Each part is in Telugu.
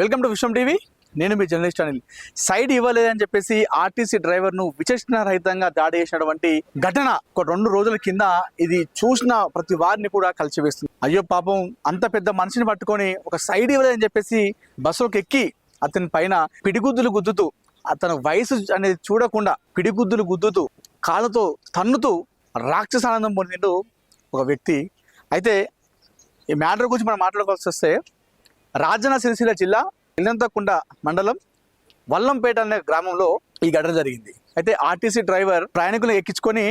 Welcome to Vishwam TV. నేను మీ జర్నలిస్ట్ అనిల్. సైడ్ ఇవ్వలేదని చెప్పేసి ఆర్టీసీ డ్రైవర్ను విచక్షణారహితంగా దాడి చేసినటువంటి ఘటన ఒక రెండు రోజుల కింద ఇది చూసిన ప్రతి వారిని కూడా కలిసివేస్తుంది. అయ్యో పాపం అంత పెద్ద మనిషిని పట్టుకొని ఒక సైడ్ ఇవ్వలేదని చెప్పేసి బస్సులోకి ఎక్కి అతని పైన పిడిగుద్దులు గుద్దుతూ అతను వయసు అనేది చూడకుండా పిడిగుద్దులు గుద్దుతూ కాళ్ళతో తన్నుతూ రాక్షసానందం పొందిండు ఒక వ్యక్తి. అయితే ఈ మ్యాటర్ గురించి మనం మాట్లాడుకోవాల్సి వస్తే రాజన్న సిరిసిల్ల జిల్లా ఇల్లంతకుండ మండలం వల్లంపేట అనే గ్రామంలో ఈ ఘటన జరిగింది. అయితే ఆర్టీసీ డ్రైవర్ ప్రయాణికులు ఎక్కించుకొని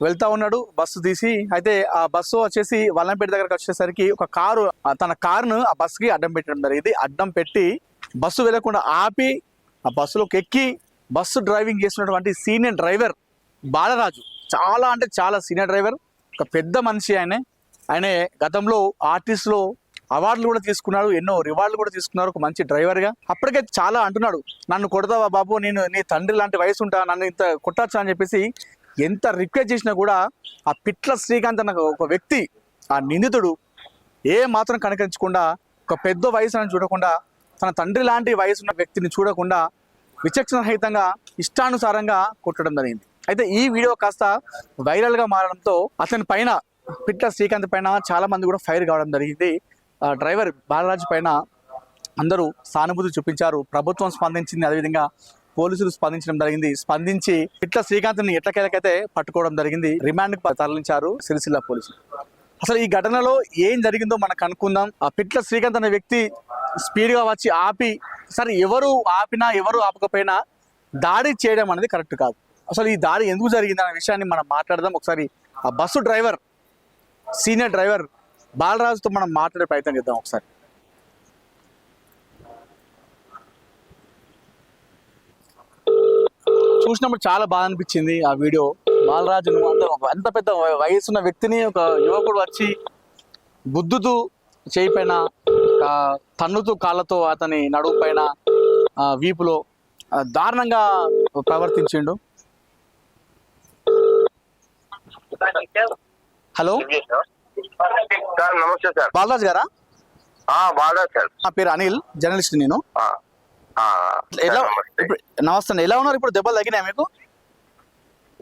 వెళ్తా ఉన్నాడు బస్సు తీసి. అయితే ఆ బస్సు వచ్చేసి వల్లంపేట దగ్గరకు వచ్చేసరికి ఒక కారు తన కారును ఆ బస్సుకి అడ్డం పెట్టడం జరిగింది. అడ్డం పెట్టి బస్సు వెళ్ళకుండా ఆపి ఆ బస్సులోకి ఎక్కి బస్సు డ్రైవింగ్ చేస్తున్నటువంటి సీనియర్ డ్రైవర్ బాలరాజు చాలా అంటే చాలా సీనియర్ డ్రైవర్ ఒక పెద్ద మనిషి ఆయనే. ఆయన గతంలో ఆర్టిస్ట్లో అవార్డులు కూడా తీసుకున్నాడు ఎన్నో రివార్డులు కూడా తీసుకున్నారు ఒక మంచి డ్రైవర్గా. అప్పటికే చాలా అంటున్నాడు నన్ను కొడతావా బాబు? నేను నీ తండ్రి లాంటి వయసు ఉంటా నన్ను ఇంత కొట్టచ్చు అని చెప్పేసి ఎంత రిక్వెస్ట్ చేసినా కూడా ఆ పిట్ల శ్రీకాంత్ అన్న ఒక వ్యక్తి ఆ నిందితుడు ఏ మాత్రం కనికరించకుండా ఒక పెద్ద వయసు అని చూడకుండా తన తండ్రి లాంటి వయసు ఉన్న వ్యక్తిని చూడకుండా విచక్షణ విచక్షణరహితంగా ఇష్టానుసారంగా కొట్టడం జరిగింది. అయితే ఈ వీడియో కాస్త వైరల్గా మారడంతో అతని పైన పిట్ల శ్రీకాంత్ పైన చాలా మంది కూడా ఫైర్ కావడం జరిగింది. డ్రైవర్ బాలరాజు పైన అందరూ సానుభూతి చూపించారు. ప్రభుత్వం స్పందించింది అదేవిధంగా పోలీసులు స్పందించడం జరిగింది. స్పందించి పిట్ల శ్రీకాంత్ని ఎట్లకెళ్ళకైతే పట్టుకోవడం జరిగింది రిమాండ్కి తరలించారు సిరిసిల్ల పోలీసులు. అసలు ఈ ఘటనలో ఏం జరిగిందో మనం కనుక్కుందాం ఆ పిట్ల శ్రీకాంత్ అనే వ్యక్తి స్పీడ్గా వచ్చి ఆపి సరే ఎవరు ఆపినా ఎవరు ఆపకపోయినా దాడి చేయడం అనేది కరెక్ట్ కాదు. అసలు ఈ దాడి ఎందుకు జరిగింది అనే విషయాన్ని మనం మాట్లాడదాం. ఒకసారి ఆ బస్సు డ్రైవర్ సీనియర్ డ్రైవర్ బాలరాజుతో మనం మాట్లాడే ప్రయత్నం చేద్దాం ఒకసారి. చూసినప్పుడు చాలా బాగా అనిపించింది ఆ వీడియో. బాలరాజు నువ్వు అంత అంత పెద్ద వయసున్న వ్యక్తిని ఒక యువకుడు వచ్చి గుద్దుతూ చేయి పైన ఆ, తన్నుతూ కాళ్ళతో అతని నడుము పైన వీపులో దారుణంగా ప్రవర్తించిండు. హలో సార్ నమస్తే సార్. బాలరాజు గారా? ఆ, బాగా సార్. నా పేరు అనిల్ జర్నలిస్ట్ నేను. ఎలా నమస్తే. ఎలా ఉన్నారు? ఇప్పుడు దెబ్బలు తగ్గినాయి మీకు?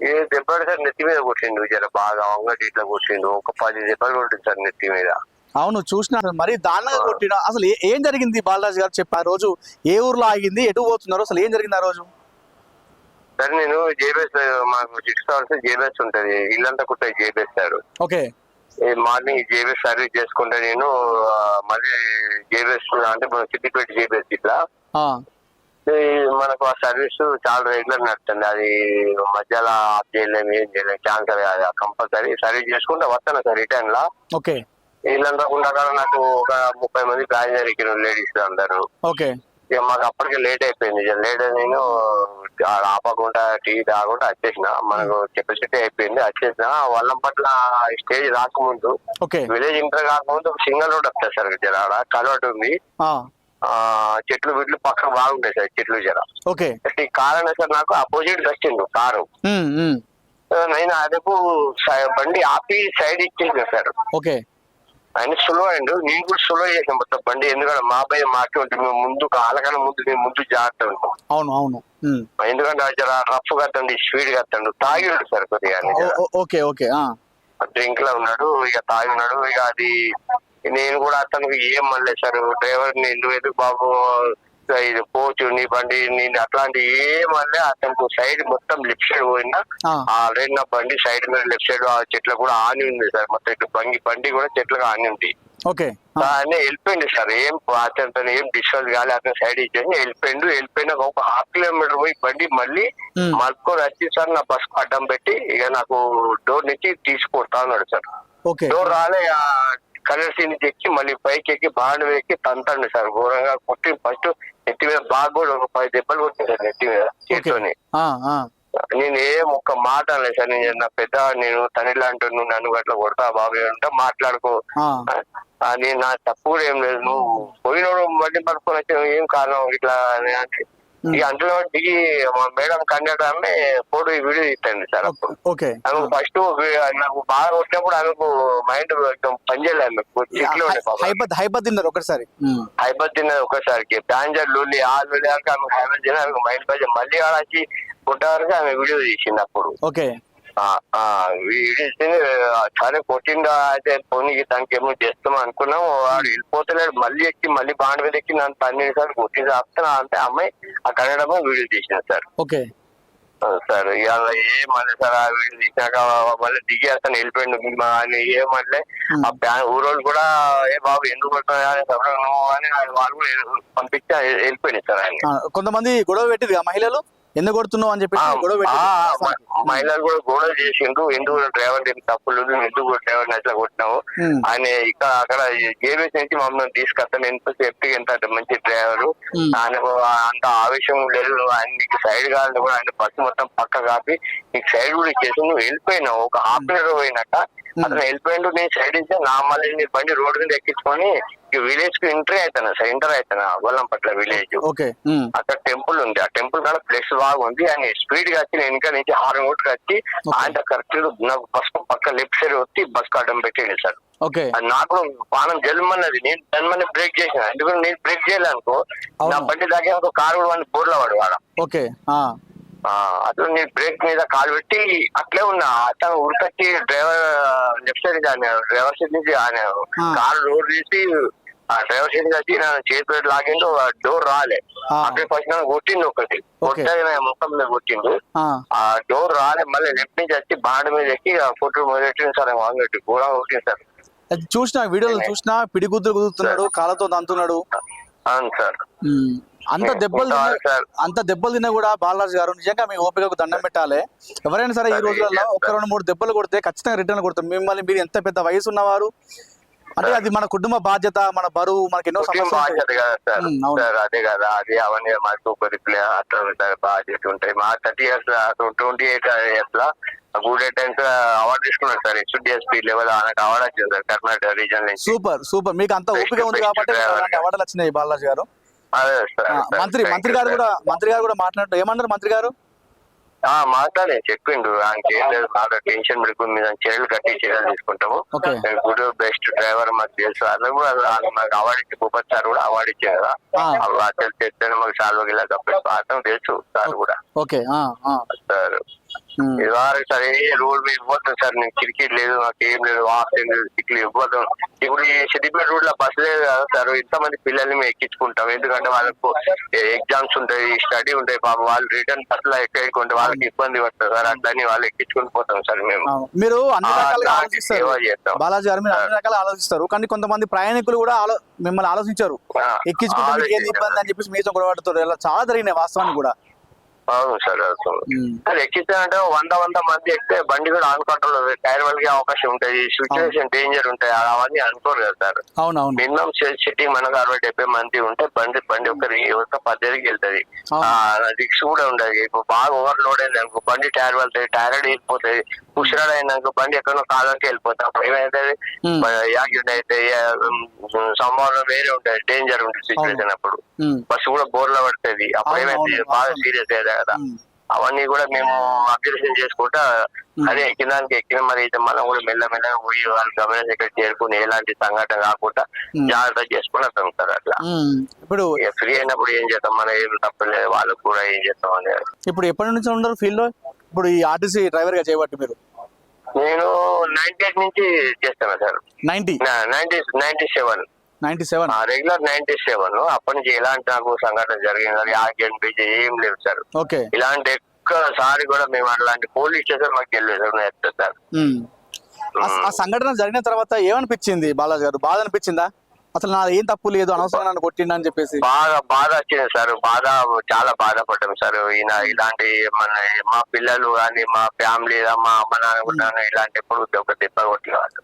ఏ దెబ్బలు సార్ నెత్తి మీద కొట్టిండు జర బాగా అంగటి ఇట్లా కొట్టిండు ఒక పది దెబ్బలు కొట్టింది సార్ నెత్తి మీద. అవును చూసిన మరి దారుణంగా కొట్టిన. అసలు ఏ- జరిగింది బాలరాజు గారు చెప్పి ఆ రోజు? ఏ ఊర్లో ఆగింది? ఎటు పోతున్నారు? అసలు ఏం జరిగింది ఆ రోజు? సార్ నేను జేబీఎస్ మాకు సిక్స్ అవర్స్ జేబీఎస్ ఉంటది. ఇల్లంతా కుట్ట JBS sir. Okay. Morning JBS service చేసుకుంటే నేను మళ్ళీ జేబీఎస్ అంటే మన సిద్దిపేట జేబీఎస్ ఇట్లా. మనకు ఆ సర్వీస్ చాలా రెగ్యులర్ నడుస్తుంది అది మధ్యలో ఆఫ్ చేయలేము ఏం చేయలేము క్యాన్సర్ కంపల్సరీ. సర్వీస్ చేసుకుంటే వస్తాను సార్ రిటర్న్ లా. ఓకే. వీళ్ళంతా ఉండగా నాకు ఒక ముప్పై మంది ప్యాసింజర్ ఎక్కిన లేడీస్ అందరు. ఓకే. ఇక మాకు అప్పటికే లేట్ అయిపోయింది. ఇక లేట్ నేను ఆపకుండా టీ తాగకుండా వచ్చేసిన. మనకు కెపాసిటీ అయిపోయింది. వచ్చేసిన. వాళ్ళం పట్ల స్టేజ్ రాకముందు విలేజ్ ఇంటర్ కాకముందు సింగల్ రోడ్ వస్తుంది సార్ జర. ఆడ కలవటు ఉంది. చెట్లు వీట్లు పక్కన బాగుంటాయి సార్ చెట్లు జర. ఈ కారు అనే సార్ నాకు అపోజిట్ వచ్చిండు కారు. ఉమ్, ఉమ్, నేను అదపు బండి ఆపి సైడ్ ఇచ్చేసిన సార్. ఓకే ఆయన స్లో అయిండు నేను కూడా స్లో చేసిన మొత్తం బండి. ఎందుకంటే మా అబ్బాయి మాకే ఉంటుంది మేము ముందు కాలకన్నా ముందు మేము ముందు జాగ్రత్త ఉంటాం అవును అవును. ఎందుకంటే రఫ్ కత్తండి స్పీడ్ కత్తండు తాగి ఉండు సార్ కొద్దిగా ఓకే ఓకే డ్రింక్లో ఉన్నాడు ఇక తాగి ఉన్నాడు. ఇక అది నేను కూడా అతనికి ఏం మళ్ళీ సార్. డ్రైవర్ ఎందుకు ఎందుకు బాబు ఇది పోచు నీ బండి నేను అట్లాంటి ఏం మళ్ళీ అతనికి సైడ్ మొత్తం లెఫ్ట్ సైడ్ పోయినా ఆ, ఆల్రెడీ నా బండి సైడ్ మీద లెఫ్ట్ సైడ్ ఆ చెట్లు కూడా ఆని ఉంది సార్. మొత్తం ఇటు బండి బండి కూడా చెట్లుగా ఆని ఉంది. ఓకే. ఆయన వెళ్ళిపోయింది సార్. ఏం అతనితో ఏం డిస్కస్ కాలే. అతను సైడ్ ఇచ్చేసి వెళ్ళిపోయిండు. వెళ్ళిపోయిన ఒక హాఫ్ కిలోమీటర్ పోయి బండి మళ్ళీ మలుపుకొని వచ్చి సార్ నా బస్ అడ్డం పెట్టి ఇక నాకు డోర్ నుంచి తీసుకొడతా ఉన్నాడు సార్. డోర్ రాలే ఆ కలర్ సీన్ ఎక్కి మళ్ళీ పైకి ఎక్కి బాండ్ ఎక్కి తంతండి సార్. ఘోరంగా కొట్టి ఫస్ట్ నెత్తి మీద బాగా కూడా ఒక పది దెబ్బలు కొట్టింది సార్ నెత్తి మీద చేతితోని. నేను ఏం ఒక్క మాట అనలేదు సార్. నేను నా పెద్ద నేను తల్లి లాంటి నువ్వు నన్ను అట్లా కొడతా బాబు అంటే మాట్లాడుకో. అది నా తప్పు కూడా ఏం లేదు. నువ్వు పోయినోడు మళ్ళీ పడుకొని ఏం కారణం? ఇట్లా అని అంటే. ఇక అంతలో దిగి మా మేడం కండక్టర్ ఆమె ఫోటో వీడియో తీస్తుంది సార్ అప్పుడు. ఓకే. ఆమెకు ఫస్ట్ నాకు బాగా వచ్చినప్పుడు ఆమెకు మైండ్ పనిచేయలేదు పాపం. హైబత్ హైబత్ తిన్నారు ఒకసారి. అయిపోతుంది తిన్నది ఒకసారికి ప్యాంజర్ లూలి ఆ లూలి ఆమె మైండ్ పని మళ్ళీ ఆడ వచ్చి పుట్ట వరకు ఆమె వీడియో తీసింది అప్పుడు. ఓకే. ఆ, సరే కొట్టిందా అయితే పోనీ దానికి ఏమో చేస్తాం అనుకున్నాం వాడు వెళ్ళిపోతలేడు. మళ్ళీ ఎక్కి మళ్ళీ బాండ్ మీద ఎక్కి నన్ను పన్నెండు సార్లు కొట్టింది ఆపుతున్నా అంటే అమ్మాయి ఆ కన్నడమే వీడియో తీసింది సార్. ఓకే. సార్ ఇవాళ ఏ మళ్ళీ సార్ ఆ వీడియో తీసినాక మళ్ళీ దిగి అతను వెళ్ళిపోయిండు. అని ఏ మళ్ళీ ఆ బ్యాన్ ఊరోళ్ళు కూడా ఏ బాబు ఎందుకు కొడుతున్నావు? అని వాళ్ళు కూడా పంపించి వెళ్ళిపోయింది సార్ ఆయన. కొంతమంది గొడవ పెట్టింది మహిళలు? ఎందుకు కొడుతున్నావు అని చెప్పేసి గొడవ మహిళలు కూడా గోడలు చేసిండ్రు ఎందుకు డ్రైవర్ ఏం తప్పులు ఎందుకు డ్రైవర్ అట్లా కొట్టినావు. ఆయన ఇక్కడ అక్కడ జేబీఎస్ నుంచి మమ్మల్ని తీసుకొస్తాను ఎంత సేఫ్టీ ఎంత మంచి డ్రైవర్? ఉమ్. ఆయనకు అంత ఆవేశం లేదు. ఆయన నీకు సైడ్ కావాలని కూడా ఆయన బస్సు మొత్తం పక్క కాపి నీకు సైడ్ కూడా ఇచ్చేసి నువ్వు వెళ్ళిపోయినావు. ఒక హాఫ్ అన్ అవర్ పోయినాక అతను వెళ్ళిపోయిండు నేను సైడ్ ఇస్తే నా మళ్ళీ నీ బండి రోడ్డు మీద ఎక్కించుకొని విలేజ్కి ఎంట్రీ అవుతాను సార్ ఎంటర్ అవుతాను గొల్లం పట్ల విలేజ్. అక్కడ టెంపుల్ ఉంది. ఆ టెంపుల్ కాడ ప్లేస్ బాగుంది ఆయన స్పీడ్గా వచ్చి నేను ఇంకా నుంచి హార్న్ కొట్టుకు వచ్చి ఆయన కరెక్ట్ నాకు బస్ పక్క లెఫ్ట్ సైడ్ వచ్చి బస్ అడ్డం పెట్టింది సార్. నాకు పానం జల్మన్నది నేను జన్మని బ్రేక్ చేసిన. ఎందుకంటే నేను బ్రేక్ చేయలేనుకో నా. బండి దాకా కారు కూడా బోర్లో వాడు వాడ. ఓకే ఆ. అట్లా నేను బ్రేక్ మీద కాలు పెట్టి అట్లే ఉన్నా. అతను ఉరికట్టి డ్రైవర్ లెఫ్ట్ సైడ్ ఆయన డ్రైవర్ సైడ్ నుంచి ఆయన. కారు రోడ్ తీసి ఆ డ్రైవర్ సైడ్ నుంచి వచ్చి నా చేతి లాగిండు. డోర్ రాలే. అక్కడ ఫస్ట్ నన్ను కొట్టిండు ఒకటి. కొట్టే ముఖం మీద కొట్టిండు. ఆ. డోర్ రాలే. మళ్ళీ లెఫ్ట్ నుంచి వచ్చి బాండ్ మీద ఎక్కి ఆ ఫోటో మీద పెట్టింది సార్ వాంగట్టి కూడా కొట్టింది సార్. చూసిన వీడియోలో చూసిన పిడిగుద్దులు కుదురుతున్నాడు కాళ్ళతో దంతున్నాడు. అవును సార్. అంత దెబ్బలు. అంత దెబ్బలు తిన్నా కూడా బాలరాజు గారు నిజంగా మీ ఓపికకు దండం పెట్టాలి. ఎవరైనా సరే ఈ రోజులలో. ఒక రెండు మూడు దెబ్బలు కొడితే ఖచ్చితంగా రిటర్న్ కొడతాం మిమ్మల్ని మీరు ఎంత పెద్ద వయసు ఉన్నవారు అంటే అది మన కుటుంబ బాధ్యత మన బరువు మనకి ఎన్నో సమస్యలు అదే కదా. అది అవన్నీ అట్లా ఉంటాయి బాధ్యత ఉంటాయి. మా థర్టీ ఇయర్స్ ట్వంటీ ఎయిట్ ఇయర్స్లో గుడ్ టైమ్స్ అవార్డు తీసుకున్నాడు సార్. లెవెల్ అవార్డు వచ్చింది sir. Karnataka region super super. మీకు అంత ఓపిక ఉంది కాబట్టి అవార్డులు వచ్చినాయి బాలరాజు గారు. మంత్రి మంత్రి గారు. కూడా మంత్రి గారు కూడా మాట్లాడుతూ ఏమన్నారు మంత్రి గారు? ఆ, మాట్లాడే చెప్పిండు. ఆయనకి ఏం లేదు మాకు టెన్షన్ పెట్టుకుని మీద చర్యలు కట్టి చర్యలు తీసుకుంటాము. గుడ్ బెస్ట్ డ్రైవర్ మాకు తెలుసు. అలా కూడా మాకు అవార్డు ఇచ్చి భూపత్ సార్ కూడా అవార్డు ఇచ్చారు కదా. అసలు మాకు సాల్వ గిలా తప్ప అర్థం తెలుసు సార్ కూడా. ఓకే. సార్. ఉమ్. ఇది వారు సార్ ఏ రోడ్ మీద ఇవ్వద్దు సార్ నేను క్రికెట్ లేదు నాకు ఏం లేదు వాకింగ్ లేదు సిక్లు ఇవ్వద్దు ఇప్పుడు ఈ సిద్దిపేట రోడ్లో బస్ లేదు కదా సార్ ఇంతమంది పిల్లల్ని మేము ఎక్కించుకుంటాం. ఎందుకంటే వాళ్ళకు ఎగ్జామ్స్ ఉంటాయి స్టడీ ఉంటాయి పాపం వాళ్ళు రిటర్న్ బస్లో ఎక్కకుంటే వాళ్ళకి ఇబ్బంది పడుతుంది సార్. అట్లని వాళ్ళు ఎక్కించుకుని పోతాం సార్ మేము. మీరు అన్ని రకాలుగా ఆలోచిస్తారు. బాలాజీ గారు మీరు అన్ని రకాలు ఆలోచిస్తారు. కానీ కొంతమంది ప్రయాణికులు కూడా మిమ్మల్ని ఆలోచించారు. ఎక్కించుకుంటే. ఇబ్బంది అని చెప్పేసి మీతో గొడవ పడుతారు ఇలా చాలా జరిగినాయి వాస్తవానికి కూడా. అవును సార్. సార్ ఎక్కించాలంటే వంద వంద మంది ఎక్కితే బండి కూడా ఆన్ కంట్రోల్ టైర్ వాళ్ళకి అవకాశం ఉంటాయి. సిచ్యువేషన్ డేంజర్ ఉంటాయి. అవన్నీ అనుకోరు కదా సార్. అవునవును. మినిమం సిట్టింగ్ మనకు అరవై డెబ్బై మంది ఉంటే బండి బండి ఒకరి ఒక పద్దెనిమిదికి వెళ్తది. రిక్స్ కూడా ఉండదు. ఇప్పుడు బాగా ఓవర్లోడ్ అయింది అనుకో బండి టైర్ వెళ్తాయి టైర్డ్ వెళ్ళిపోతాయి పుషరాడ్ అయినాక బండి ఎక్కడో కాలంకి ఏమైతుంది Hmm. యాక్సిడెంట్ అయితే సంభావన వేరే ఉంటుంది డేంజర్ ఉంటుంది సిచ్యువేషన్ అప్పుడు. బస్సు కూడా బోర్లో పడుతుంది. అప్పుడు అవును, బాగా. సీరియస్ అయ్యేది కదా. అవన్నీ కూడా మేము అబ్జర్వేషన్ చేసుకుంటా అదే ఎక్కినానికి ఎక్కిన మరి అయితే మనం కూడా మెల్లమెల్లగా పోయి వాళ్ళు గమనించి ఇక్కడ చేరుకుని ఎలాంటి సంఘటన కాకుండా. జాగ్రత్త చేసుకుని వస్తాం సార్ అట్లా. ఇప్పుడు ఫ్రీ అయినప్పుడు ఏం చేస్తాం? మనం ఏం తప్పలేదు వాళ్ళకు కూడా ఏం చేస్తాం అనేది. ఇప్పుడు ఎప్పటి నుంచి ఉన్నారు ఫీల్డ్ ఇప్పుడు ఈ ఆర్టీసీ డ్రైవర్గా చేయబట్టి మీరు. నేను నైన్టీ ఎయిట్ నుంచి చేస్తాను sir. Ninety? Ninety ninety seven. Ninety seven? Regular ninety seven. అప్పటి నుంచి ఎలాంటి నాకు సంఘటన జరిగింది యాక్సిడెంట్ బీచ్ ఏం లేవు సార్. ఓకే. ఇలాంటి ఒక్కసారి కూడా మేము అలాంటి పోలీస్ స్టేషన్ మాకు తెలియదు సార్ ఆ సంఘటన జరిగిన తర్వాత ఏమనిపించింది బాలాజీ గారు? బాధ అనిపించిందా? అసలు నా ఏం తప్పు లేదు అనవసరంగా నన్ను కొట్టిండు అని చెప్పేసి. బాగా బాధ వచ్చింది సార్ బాధ చాలా బాధపడ్డాం సార్. ఈయన ఇలాంటి మన మా పిల్లలు కానీ మా ఫ్యామిలీ మా అమ్మ నాన్న కూడా ఇలాంటి ఎప్పుడు ఒక దెబ్బ కొట్టేవాళ్ళు.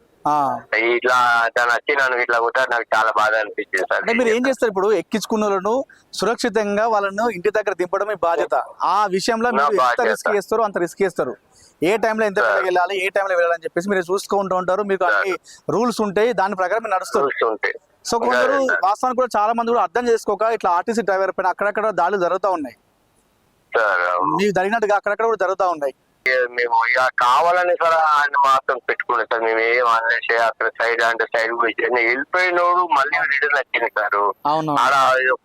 ఇట్లా తను వచ్చి నన్ను ఇట్లా కూడా నాకు చాలా బాధ అనిపించింది సార్. అంటే మీరు ఏం చేస్తారు ఇప్పుడు? ఎక్కించుకున్న వాళ్ళను సురక్షితంగా వాళ్ళను ఇంటి దగ్గర దింపడం మీ బాధ్యత. ఆ విషయంలో మీరు ఎంత. రిస్క్ చేస్తారో అంత రిస్క్ చేస్తారు. ఏ టైంలో ఎంత. వెళ్ళాలి ఏ టైంలో వెళ్ళాలని చెప్పేసి మీరు చూసుకుంటూ ఉంటారు. మీకు అన్ని రూల్స్ ఉంటాయి దాని ప్రకారం మీరు నడుస్తారు. సో కొందరు. వాస్తవానికి కూడా చాలా మంది కూడా అర్థం చేసుకోక ఇట్లా ఆర్టీసీ డ్రైవర్ పైన అక్కడక్కడ దాడులు జరుగుతూ ఉన్నాయి. సార్ మీకు జరిగినట్టుగా అక్కడక్కడ కూడా జరుగుతూ ఉన్నాయి. మేము ఇక కావాలని సార్ ఆయన మాత్రం పెట్టుకున్నాం సార్. మేము ఏం అనేసి అక్కడ సైడ్ అంటే సైడ్ పోయి వెళ్ళిపోయినోడు మళ్ళీ రిటర్న్ వచ్చింది సార్. ఆడ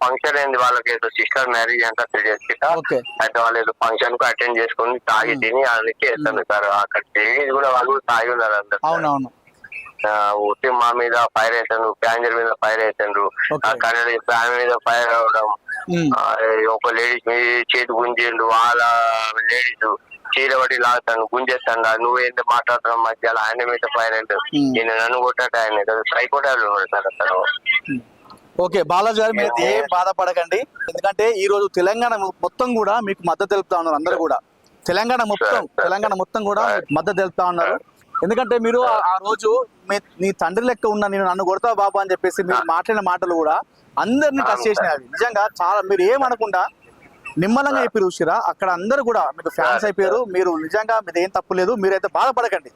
ఫంక్షన్ అయింది వాళ్ళకి ఏదో సిస్టర్ మ్యారేజ్ అంట త్రీ డేస్ కింద. అయితే వాళ్ళు ఏదో ఫంక్షన్కు అటెండ్ చేసుకొని తాగి తిని అందుకే వెళ్తాను సార్. అక్కడ తేజ్ కూడా వాళ్ళు తాగి ఉన్నారు అందరు. ఊటీ మా మీద ఫైర్ వేసాను ప్యాంజర్ మీద ఫైర్ Okay. కన్నడ ఫ్యాన్ మీద ఫైర్ అవడం. ఆ, ఒక లేడీస్ మీ చేతి గుంజిండు వాళ్ళ లేడీస్ చీర పడి లాగుతాను గుంజేస్తాను నువ్వేంటి మాట్లాడుతున్నావు మధ్యలో? ఆయన మీద ఫైర్ అంటే Hmm. నేను నన్ను కొట్టాడు ఆయన సైకోటాలు ఉన్నాడు సార్ అతను. ఓకే బాలాజీ గారు మీరు ఏం బాధపడకండి. ఎందుకంటే ఈ రోజు తెలంగాణ మొత్తం కూడా మీకు మద్దతు తెలుపుతా ఉన్నారు అందరూ కూడా. తెలంగాణ మొత్తం తెలంగాణ మొత్తం కూడా మద్దతు తెలుపుతా ఉన్నారు. ఎందుకంటే మీరు ఆ- రోజు మీ నీ తండ్రి లెక్క ఉన్న నేను నన్ను కొడతావు బాబు అని చెప్పేసి మీరు మాట్లాడిన మాటలు కూడా అందరిని టచ్ చేసినాయి అవి. నిజంగా చాలా మీరు ఏమనకుండా నిమ్మలంగా అయిపోయారు చూసిరా? అక్కడ అందరూ కూడా మీకు ఫ్యాన్స్ అయిపోయారు. మీరు నిజంగా మీది ఏం తప్పు లేదు. మీరైతే బాధపడకండి.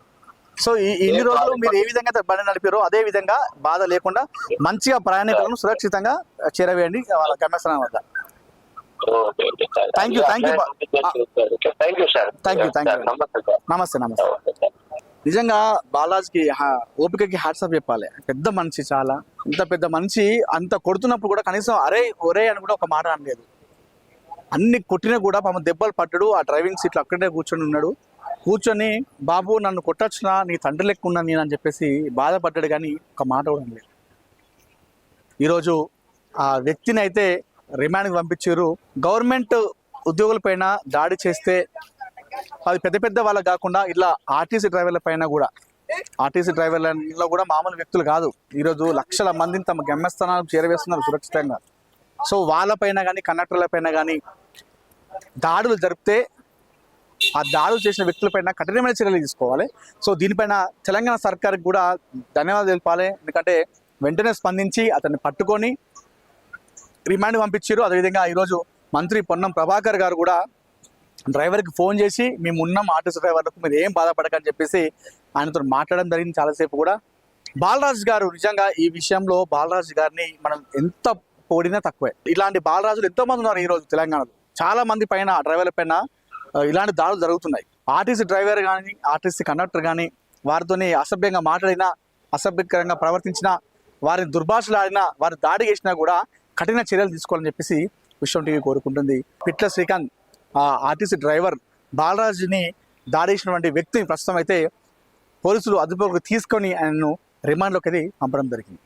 సో ఈ ఇన్ని రోజులు మీరు ఏ విధంగా అయితే బండి నడిపారో అదే విధంగా బాధ లేకుండా మంచిగా ప్రయాణికులను సురక్షితంగా చేరవేయండి. వాళ్ళ గమ్యస్థానం వద్ద. thank you. Thank you Thank you, thank you. నమస్తే నమస్తే నిజంగా బాలాజీకి హా- ఓపికకి హ్యాట్సప్ చెప్పాలి. పెద్ద మనిషి చాలా. ఇంత పెద్ద మనిషి అంత కొడుతున్నప్పుడు కూడా కనీసం అరే ఒరే అని కూడా ఒక మాట అనలేదు. అన్ని కొట్టినా కూడా పాపం దెబ్బలు పట్టడు ఆ డ్రైవింగ్ సీట్లో అక్కడే కూర్చొని ఉన్నాడు. కూర్చొని బాబు నన్ను కొట్టొచ్చునా? నీ తండ్రి లెక్క ఉన్నా నేను అని చెప్పేసి బాధపడ్డాడు కానీ ఒక మాట కూడా అనలేదు. ఈరోజు ఆ వ్యక్తిని అయితే రిమాండ్కి పంపించారు. గవర్నమెంట్ ఉద్యోగులపైన దాడి చేస్తే అది పెద్ద పెద్ద వాళ్ళకి కాకుండా ఇట్లా ఆర్టీసీ డ్రైవర్ల పైన కూడా. ఆర్టీసీ డ్రైవర్లలో కూడా మామూలు వ్యక్తులు కాదు. ఈరోజు లక్షల మందిని తమ గమ్యస్థానాలకు చేరవేస్తున్నారు సురక్షితంగా. సో వాళ్ళపైన కానీ కండక్టర్ల పైన కానీ దాడులు జరిపితే ఆ దాడులు చేసిన వ్యక్తులపైన కఠినమైన చర్యలు తీసుకోవాలి. సో దీనిపైన తెలంగాణ సర్కార్కి కూడా ధన్యవాదాలు తెలపాలి. ఎందుకంటే వెంటనే స్పందించి అతన్ని పట్టుకొని రిమాండ్ పంపించారు. అదేవిధంగా ఈరోజు మంత్రి పొన్నం ప్రభాకర్ గారు కూడా డ్రైవర్కి ఫోన్ చేసి మేము ఉన్నాం ఆర్టీసీ డ్రైవర్లకు మీరు ఏం బాధపడకని చెప్పేసి ఆయనతో మాట్లాడడం జరిగింది చాలాసేపు కూడా. బాలరాజు గారు నిజంగా ఈ విషయంలో బాలరాజు గారిని మనం ఎంత పొగిడినా తక్కువే. ఇలాంటి బాలరాజులు ఎంతో మంది ఉన్నారు ఈ రోజు తెలంగాణలో. చాలా మంది పైన డ్రైవర్ల పైన ఇలాంటి దాడులు జరుగుతున్నాయి. ఆర్టీసీ డ్రైవర్ కానీ ఆర్టీసీ కండక్టర్ కానీ వారితోని అసభ్యంగా మాట్లాడినా అసభ్యకరంగా ప్రవర్తించినా వారిని దుర్భాషలాడినా వారి దాడి చేసినా కూడా కఠిన చర్యలు తీసుకోవాలని చెప్పేసి విశ్వం టీవీ కోరుకుంటుంది. పిట్ల శ్రీకాంత్. ఆర్టీసీ డ్రైవర్ బాలరాజుని దాడేసినటువంటి వ్యక్తిని ప్రస్తుతం అయితే పోలీసులు అదుపులోకి తీసుకొని ఆయనను రిమాండ్లోకి అది పంపడం జరిగింది.